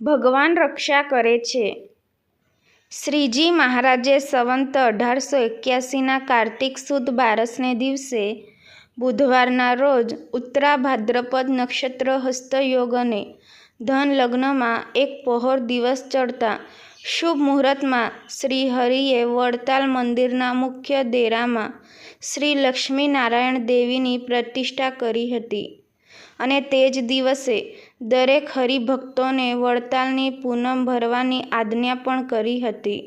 ભગવાન રક્ષા કરે છે. શ્રીજી મહારાજે સંવંત અઢારસો એક્યાસીના કાર્તિક સુદ બારસને દિવસે બુધવારના રોજ ઉત્તરા ભાદ્રપદ નક્ષત્ર હસ્તયોગ અને ધન લગ્નમાં એક પહોર દિવસ ચડતા શુભ મુહૂર્તમાં શ્રીહરિએ વડતાલ મંદિરના મુખ્ય દેરામાં શ્રી લક્ષ્મીનારાયણ દેવીની પ્રતિષ્ઠા કરી હતી. અને તે જ દિવસે દરેક હરિભક્તોને વડતાલની પૂનમ ભરવાની આજ્ઞા પણ કરી હતી.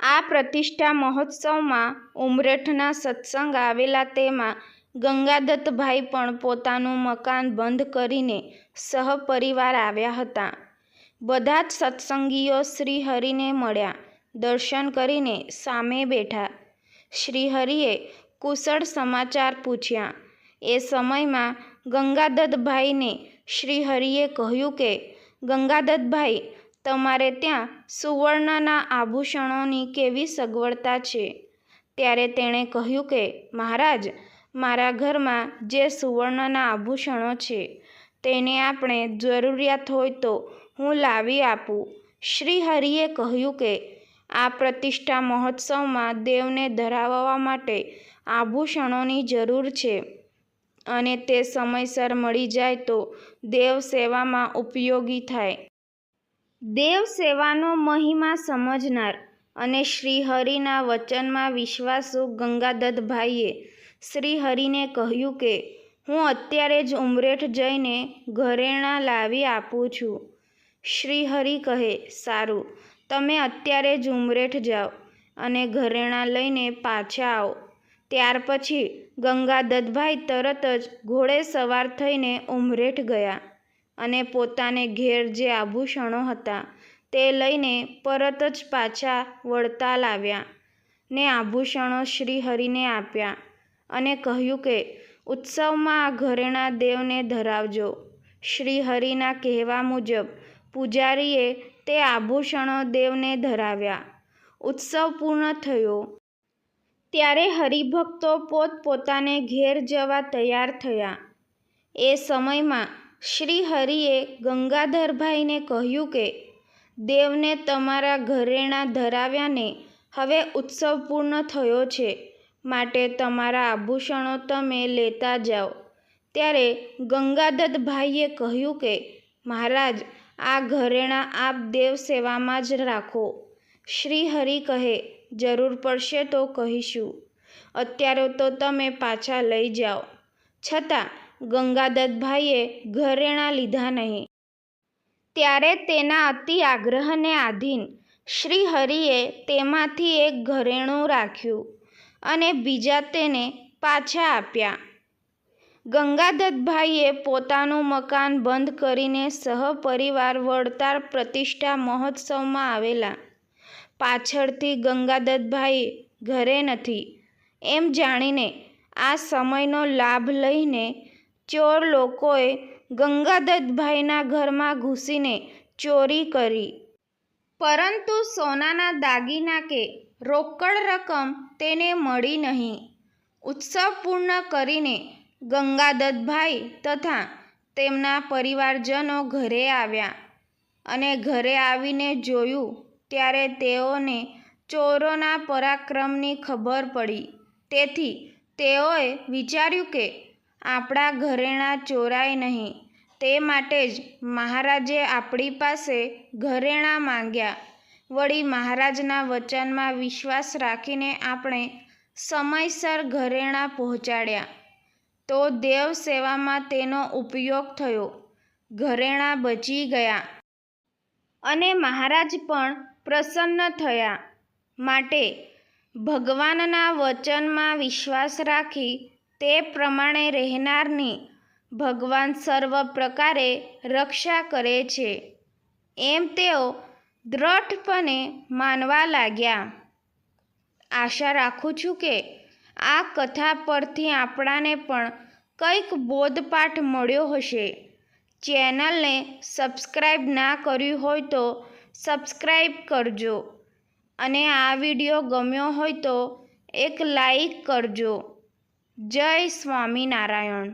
આ પ્રતિષ્ઠા મહોત્સવમાં ઉમરેઠના સત્સંગ આવેલા તેમાં ગંગાદત્તભાઈ પણ પોતાનું મકાન બંધ કરીને સહપરિવાર આવ્યા હતા. બધા જ સત્સંગીઓ શ્રીહરિને મળ્યા, દર્શન કરીને સામે બેઠા. શ્રીહરિએ કુશળ સમાચાર પૂછ્યા એ સમયમાં ગંગાદત્તભાઈને શ્રીહરિએ કહ્યું કે, ગંગાદત્તભાઈ, તમારે ત્યાં સુવર્ણના આભૂષણોની કેવી સગવડતા છે? ત્યારે તેણે કહ્યું કે, મહારાજ, મારા ઘરમાં જે સુવર્ણના આભૂષણો છે, તેને આપણે જરૂરિયાત હોય તો હું લાવી આપું. શ્રીહરિએ કહ્યું કે, આ પ્રતિષ્ઠા મહોત્સવમાં દેવને ધરાવવા માટે આભૂષણોની જરૂર છે. અને તે સમયસર મળી જાય તો દેવ સેવામાં ઉપયોગી થાય. દેવ સેવાનો મહિમા સમજનાર અને શ્રીહરિના વચનમાં વિશ્વાસુ ગંગાદત્તભાઈએ શ્રીહરિને કહ્યું કે, હું અત્યારે જ ઉમરેઠ જઈને ઘરેણાં લાવી આપું છું. શ્રીહરિ કહે, સારું, તમે અત્યારે જ ઉમરેઠ જાઓ અને ઘરેણાં લઈને પાછા આવો. ત્યાર પછી ગંગાદત્તભાઈ તરત જ ઘોડે સવાર થઈને ઉમરેઠ ગયા અને પોતાને ઘેર જે આભૂષણો હતા તે લઈને પરત જ પાછા વડતાલ આવ્યા ને આભૂષણો શ્રીહરિને આપ્યા અને કહ્યું કે, ઉત્સવમાં આ ઘરેણા દેવને ધરાવજો. શ્રીહરિના કહેવા મુજબ પૂજારીએ તે આભૂષણો દેવને ધરાવ્યા. ઉત્સવ પૂર્ણ થયો. ત્યારે હરિભક્તો પોતપોતાને ઘેર જવા તૈયાર થયા. એ સમયમાં શ્રી હરિએ ગંગાધરભાઈને કહ્યું કે, દેવને તમારા ઘરેણાં ધરાવ્યાને હવે ઉત્સવ પૂર્ણ થયો છે. માટે તમારા આભૂષણો તમે લેતા જાઓ. ત્યારે ગંગાદત્તભાઈએ કહ્યું કે, મહારાજ, આ ઘરેણાં આપ દેવ સેવામાં જ રાખો. શ્રીહરિ કહે જરૂર પડશે તો કહીશું. અત્યારે તો તમે પાછા લઈ જાઓ. છતાં ગંગાદત્તભાઈએ ઘરેણાં લીધા નહીં. ત્યારે તેના અતિ આગ્રહને આધીન શ્રીહરિએ તેમાંથી એક ઘરેણું રાખ્યું અને બીજા તેને પાછા આપ્યા. ગંગાદત્તભાઈએ પોતાનું મકાન બંધ કરીને સહપરિવાર વડતાલ પ્રતિષ્ઠા મહોત્સવમાં આવેલા પાછળથી ગંગાદત્તભાઈ ઘરે નથી. એમ જાણીને આ સમયનો લાભ લઈને ચોર લોકોએ ગંગાદત્તભાઈના ઘરમાં ઘૂસીને ચોરી કરી. પરંતુ સોનાના દાગીના કે રોકડ રકમ તેને મળી નહીં. ઉત્સવ પૂર્ણ કરીને ગંગાદત્તભાઈ તથા તેમના પરિવારજનો ઘરે આવ્યા અને ઘરે આવીને જોયું ત્યારે તેઓને ચોરોના પરાક્રમની ખબર પડી. તેથી તેઓએ વિચાર્યું કે આપણા ઘરેણાં ચોરાય નહીં. તે માટે જ મહારાજે આપણી પાસે ઘરેણાં માંગ્યા. વળી મહારાજના વચનમાં વિશ્વાસ રાખીને આપણે સમયસર ઘરેણાં પહોંચાડ્યા. તો દેવ સેવામાં તેનો ઉપયોગ થયો. ઘરેણાં બચી ગયા. અને મહારાજ પણ પ્રસન્ન થયા. માટે ભગવાનના વચનમાં વિશ્વાસ રાખી તે પ્રમાણે રહેનારની ભગવાન સર્વ પ્રકારે રક્ષા કરે છે. એમ તેઓ દ્રઢપણે માનવા લાગ્યા. આશા રાખું છું કે આ કથા પરથી આપણાને પણ કંઈક બોધપાઠ મળ્યો હશે. ચેનલને સબસ્ક્રાઈબ ના કર્યું હોય તો સબસ્ક્રાઈબ કરજો. અને આ વીડિયો ગમ્યો હોય તો એક લાઈક કરજો. જય સ્વામિનારાયણ.